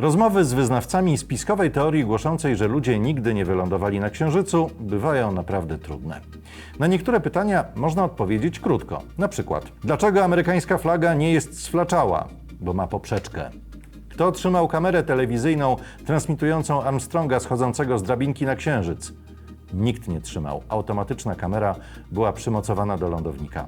Rozmowy z wyznawcami spiskowej teorii głoszącej, że ludzie nigdy nie wylądowali na Księżycu, bywają naprawdę trudne. Na niektóre pytania można odpowiedzieć krótko. Na przykład, dlaczego amerykańska flaga nie jest sflaczała? Bo ma poprzeczkę. Kto otrzymał kamerę telewizyjną transmitującą Armstronga schodzącego z drabinki na Księżyc? Nikt nie trzymał. Automatyczna kamera była przymocowana do lądownika.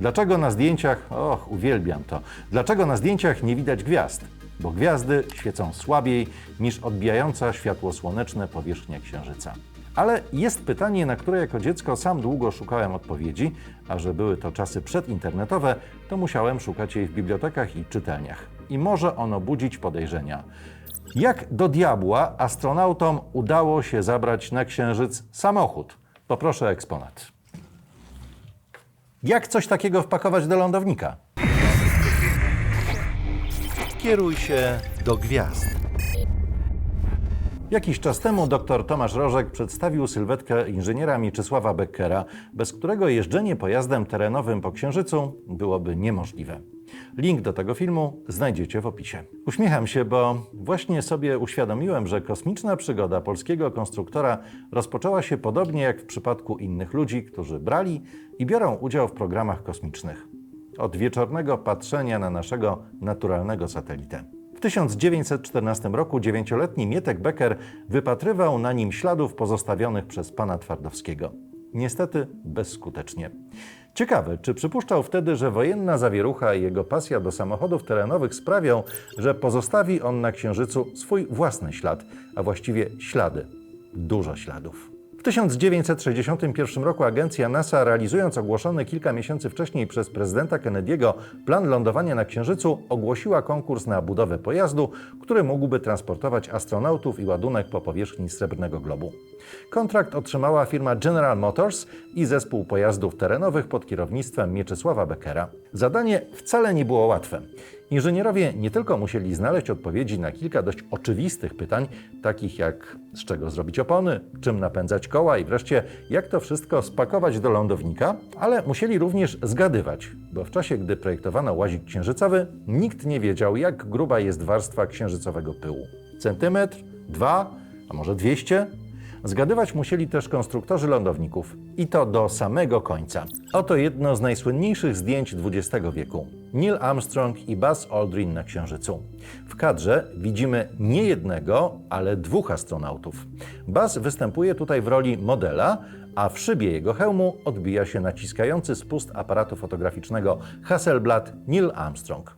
Dlaczego na zdjęciach, och, uwielbiam to, dlaczego na zdjęciach nie widać gwiazd? Bo gwiazdy świecą słabiej niż odbijająca światło słoneczne powierzchnia Księżyca. Ale jest pytanie, na które jako dziecko sam długo szukałem odpowiedzi, a że były to czasy przedinternetowe, to musiałem szukać jej w bibliotekach i czytelniach. I może ono budzić podejrzenia. Jak do diabła astronautom udało się zabrać na Księżyc samochód? Poproszę eksponat. Jak coś takiego wpakować do lądownika? Kieruj się do gwiazd. Jakiś czas temu dr Tomasz Rożek przedstawił sylwetkę inżyniera Mieczysława Beckera, bez którego jeżdżenie pojazdem terenowym po Księżycu byłoby niemożliwe. Link do tego filmu znajdziecie w opisie. Uśmiecham się, bo właśnie sobie uświadomiłem, że kosmiczna przygoda polskiego konstruktora rozpoczęła się podobnie jak w przypadku innych ludzi, którzy brali i biorą udział w programach kosmicznych. Od wieczornego patrzenia na naszego naturalnego satelitę. W 1914 roku dziewięcioletni Mietek Becker wypatrywał na nim śladów pozostawionych przez pana Twardowskiego. Niestety bezskutecznie. Ciekawe, czy przypuszczał wtedy, że wojenna zawierucha i jego pasja do samochodów terenowych sprawią, że pozostawi on na Księżycu swój własny ślad, a właściwie ślady. Dużo śladów. W 1961 roku agencja NASA, realizując ogłoszony kilka miesięcy wcześniej przez prezydenta Kennedy'ego plan lądowania na Księżycu, ogłosiła konkurs na budowę pojazdu, który mógłby transportować astronautów i ładunek po powierzchni Srebrnego Globu. Kontrakt otrzymała firma General Motors i zespół pojazdów terenowych pod kierownictwem Mieczysława Beckera. Zadanie wcale nie było łatwe. Inżynierowie nie tylko musieli znaleźć odpowiedzi na kilka dość oczywistych pytań, takich jak z czego zrobić opony, czym napędzać koła i wreszcie jak to wszystko spakować do lądownika, ale musieli również zgadywać, bo w czasie, gdy projektowano łazik księżycowy, nikt nie wiedział, jak gruba jest warstwa księżycowego pyłu. Centymetr, dwa, a może dwieście? Zgadywać musieli też konstruktorzy lądowników i to do samego końca. Oto jedno z najsłynniejszych zdjęć XX wieku. Neil Armstrong i Buzz Aldrin na Księżycu. W kadrze widzimy nie jednego, ale dwóch astronautów. Buzz występuje tutaj w roli modela, a w szybie jego hełmu odbija się naciskający spust aparatu fotograficznego Hasselblad Neil Armstrong.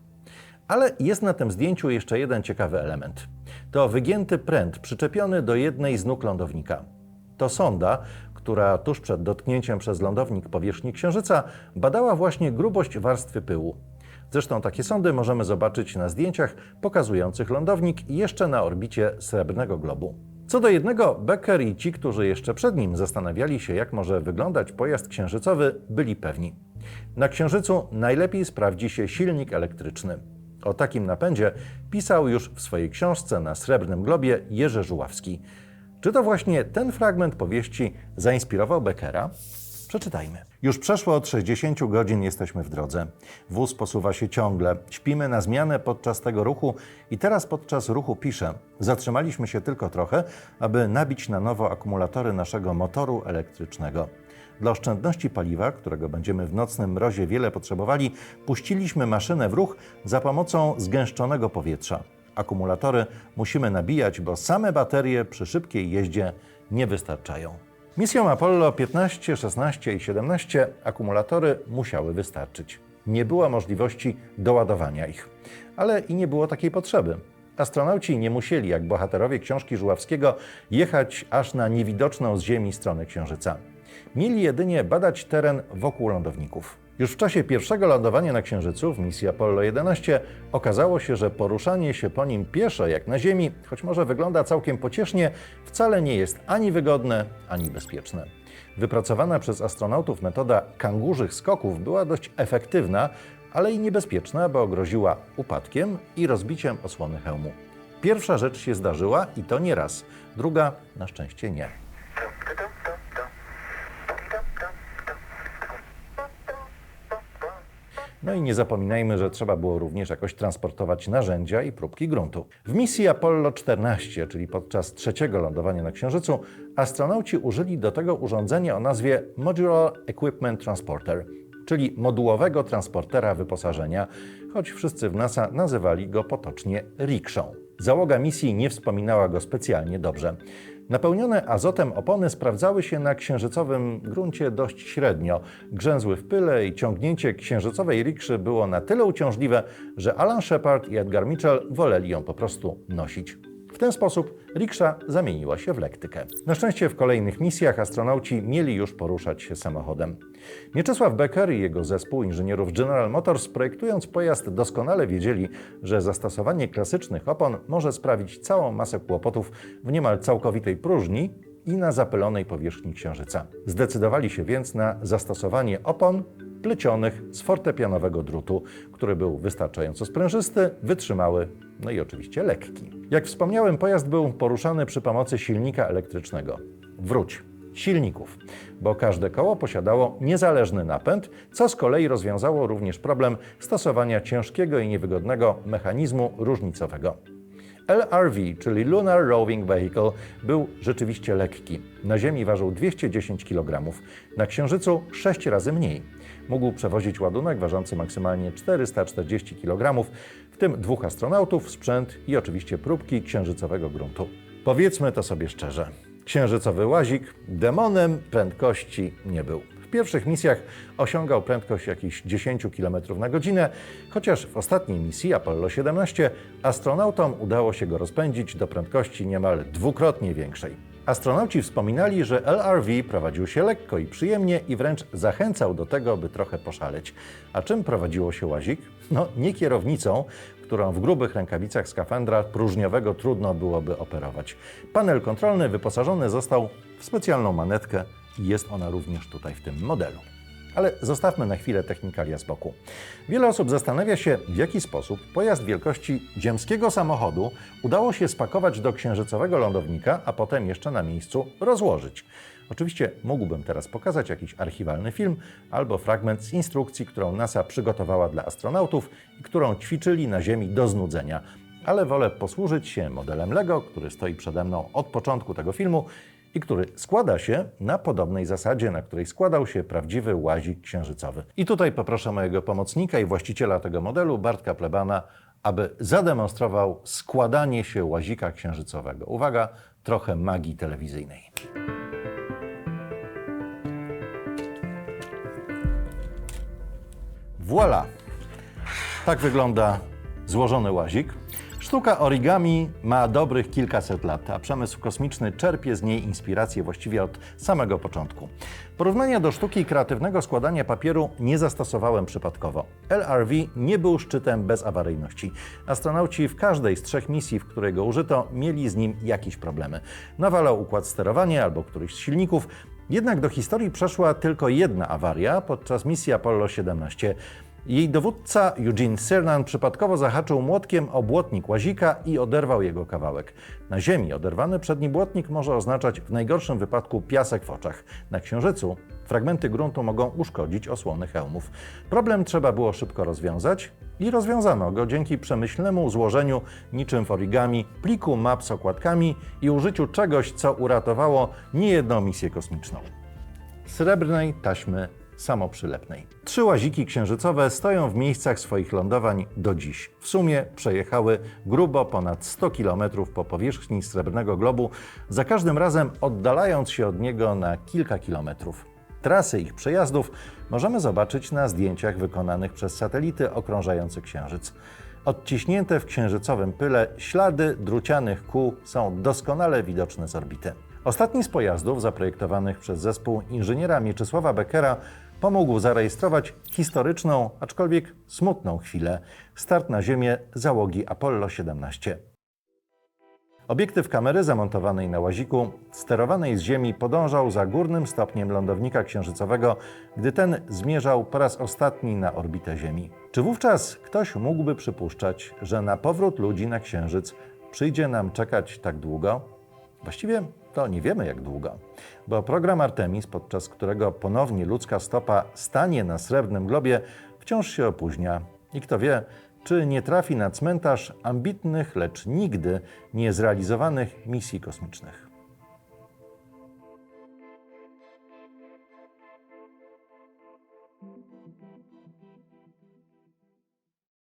Ale jest na tym zdjęciu jeszcze jeden ciekawy element. To wygięty pręt przyczepiony do jednej z nóg lądownika. To sonda, która tuż przed dotknięciem przez lądownik powierzchni Księżyca badała właśnie grubość warstwy pyłu. Zresztą takie sondy możemy zobaczyć na zdjęciach pokazujących lądownik jeszcze na orbicie Srebrnego Globu. Co do jednego, Becker i ci, którzy jeszcze przed nim zastanawiali się, jak może wyglądać pojazd księżycowy, byli pewni. Na Księżycu najlepiej sprawdzi się silnik elektryczny. O takim napędzie pisał już w swojej książce na Srebrnym Globie Jerzy Żuławski. Czy to właśnie ten fragment powieści zainspirował Beckera? Przeczytajmy. Już przeszło od 60 godzin jesteśmy w drodze. Wóz posuwa się ciągle. Śpimy na zmianę podczas tego ruchu i teraz podczas ruchu piszę. Zatrzymaliśmy się tylko trochę, aby nabić na nowo akumulatory naszego motoru elektrycznego. Dla oszczędności paliwa, którego będziemy w nocnym mrozie wiele potrzebowali, puściliśmy maszynę w ruch za pomocą zgęszczonego powietrza. Akumulatory musimy nabijać, bo same baterie przy szybkiej jeździe nie wystarczają. Misją Apollo 15, 16 i 17 akumulatory musiały wystarczyć. Nie było możliwości doładowania ich, ale i nie było takiej potrzeby. Astronauci nie musieli, jak bohaterowie książki Żuławskiego, jechać aż na niewidoczną z Ziemi stronę Księżyca. Mieli jedynie badać teren wokół lądowników. Już w czasie pierwszego lądowania na Księżycu w misji Apollo 11 okazało się, że poruszanie się po nim pieszo jak na Ziemi, choć może wygląda całkiem pociesznie, wcale nie jest ani wygodne, ani bezpieczne. Wypracowana przez astronautów metoda kangurzych skoków była dość efektywna, ale i niebezpieczna, bo groziła upadkiem i rozbiciem osłony hełmu. Pierwsza rzecz się zdarzyła i to nie raz, druga na szczęście nie. No i nie zapominajmy, że trzeba było również jakoś transportować narzędzia i próbki gruntu. W misji Apollo 14, czyli podczas trzeciego lądowania na Księżycu, astronauci użyli do tego urządzenia o nazwie Modular Equipment Transporter, czyli modułowego transportera wyposażenia, choć wszyscy w NASA nazywali go potocznie rikszą. Załoga misji nie wspominała go specjalnie dobrze. Napełnione azotem opony sprawdzały się na księżycowym gruncie dość średnio. Grzęzły w pyle i ciągnięcie księżycowej rikszy było na tyle uciążliwe, że Alan Shepard i Edgar Mitchell woleli ją po prostu nosić. Ten sposób riksza zamieniła się w lektykę. Na szczęście w kolejnych misjach astronauci mieli już poruszać się samochodem. Mieczysław Becker i jego zespół inżynierów General Motors projektując pojazd doskonale wiedzieli, że zastosowanie klasycznych opon może sprawić całą masę kłopotów w niemal całkowitej próżni i na zapylonej powierzchni Księżyca. Zdecydowali się więc na zastosowanie opon plecionych z fortepianowego drutu, który był wystarczająco sprężysty, wytrzymały, no i oczywiście lekki. Jak wspomniałem, pojazd był poruszany przy pomocy silnika elektrycznego. Wróć, silników, bo każde koło posiadało niezależny napęd, co z kolei rozwiązało również problem stosowania ciężkiego i niewygodnego mechanizmu różnicowego. LRV, czyli Lunar Roving Vehicle, był rzeczywiście lekki. Na Ziemi ważył 210 kg, na Księżycu 6 razy mniej. Mógł przewozić ładunek ważący maksymalnie 440 kg, w tym dwóch astronautów, sprzęt i oczywiście próbki księżycowego gruntu. Powiedzmy to sobie szczerze. Księżycowy łazik demonem prędkości nie był. W pierwszych misjach osiągał prędkość jakichś 10 km na godzinę, chociaż w ostatniej misji Apollo 17 astronautom udało się go rozpędzić do prędkości niemal dwukrotnie większej. Astronauci wspominali, że LRV prowadził się lekko i przyjemnie i wręcz zachęcał do tego, by trochę poszaleć. A czym prowadziło się łazik? No, nie kierownicą, którą w grubych rękawicach skafandra próżniowego trudno byłoby operować. Panel kontrolny wyposażony został w specjalną manetkę jest ona również tutaj w tym modelu. Ale zostawmy na chwilę technikalia z boku. Wiele osób zastanawia się, w jaki sposób pojazd wielkości ziemskiego samochodu udało się spakować do księżycowego lądownika, a potem jeszcze na miejscu rozłożyć. Oczywiście mógłbym teraz pokazać jakiś archiwalny film albo fragment z instrukcji, którą NASA przygotowała dla astronautów i którą ćwiczyli na Ziemi do znudzenia. Ale wolę posłużyć się modelem Lego, który stoi przede mną od początku tego filmu i który składa się na podobnej zasadzie, na której składał się prawdziwy łazik księżycowy. I tutaj poproszę mojego pomocnika i właściciela tego modelu, Bartka Plebana, aby zademonstrował składanie się łazika księżycowego. Uwaga, trochę magii telewizyjnej. Voila! Tak wygląda złożony łazik. Sztuka origami ma dobrych kilkaset lat, a przemysł kosmiczny czerpie z niej inspirację właściwie od samego początku. Porównania do sztuki kreatywnego składania papieru nie zastosowałem przypadkowo. LRV nie był szczytem bez awaryjności. Astronauci w każdej z trzech misji, w której go użyto, mieli z nim jakieś problemy. Nawalał układ sterowania albo któryś z silników, jednak do historii przeszła tylko jedna awaria podczas misji Apollo 17. Jej dowódca Eugene Cernan przypadkowo zahaczył młotkiem o błotnik łazika i oderwał jego kawałek. Na Ziemi oderwany przedni błotnik może oznaczać w najgorszym wypadku piasek w oczach. Na Księżycu fragmenty gruntu mogą uszkodzić osłony hełmów. Problem trzeba było szybko rozwiązać i rozwiązano go dzięki przemyślnemu złożeniu niczym w origami pliku map z okładkami i użyciu czegoś, co uratowało niejedną misję kosmiczną. Srebrnej taśmy samoprzylepnej. Trzy łaziki księżycowe stoją w miejscach swoich lądowań do dziś. W sumie przejechały grubo ponad 100 km po powierzchni srebrnego globu, za każdym razem oddalając się od niego na kilka kilometrów. Trasy ich przejazdów możemy zobaczyć na zdjęciach wykonanych przez satelity okrążające Księżyc. Odciśnięte w księżycowym pyle ślady drucianych kół są doskonale widoczne z orbity. Ostatni z pojazdów zaprojektowanych przez zespół inżyniera Mieczysława Beckera pomógł zarejestrować historyczną, aczkolwiek smutną chwilę start na Ziemię załogi Apollo 17. Obiektyw kamery zamontowanej na łaziku, sterowanej z Ziemi, podążał za górnym stopniem lądownika księżycowego, gdy ten zmierzał po raz ostatni na orbitę Ziemi. Czy wówczas ktoś mógłby przypuszczać, że na powrót ludzi na Księżyc przyjdzie nam czekać tak długo? Właściwie to nie wiemy jak długo, bo program Artemis, podczas którego ponownie ludzka stopa stanie na srebrnym globie, wciąż się opóźnia i kto wie, czy nie trafi na cmentarz ambitnych, lecz nigdy nie zrealizowanych misji kosmicznych.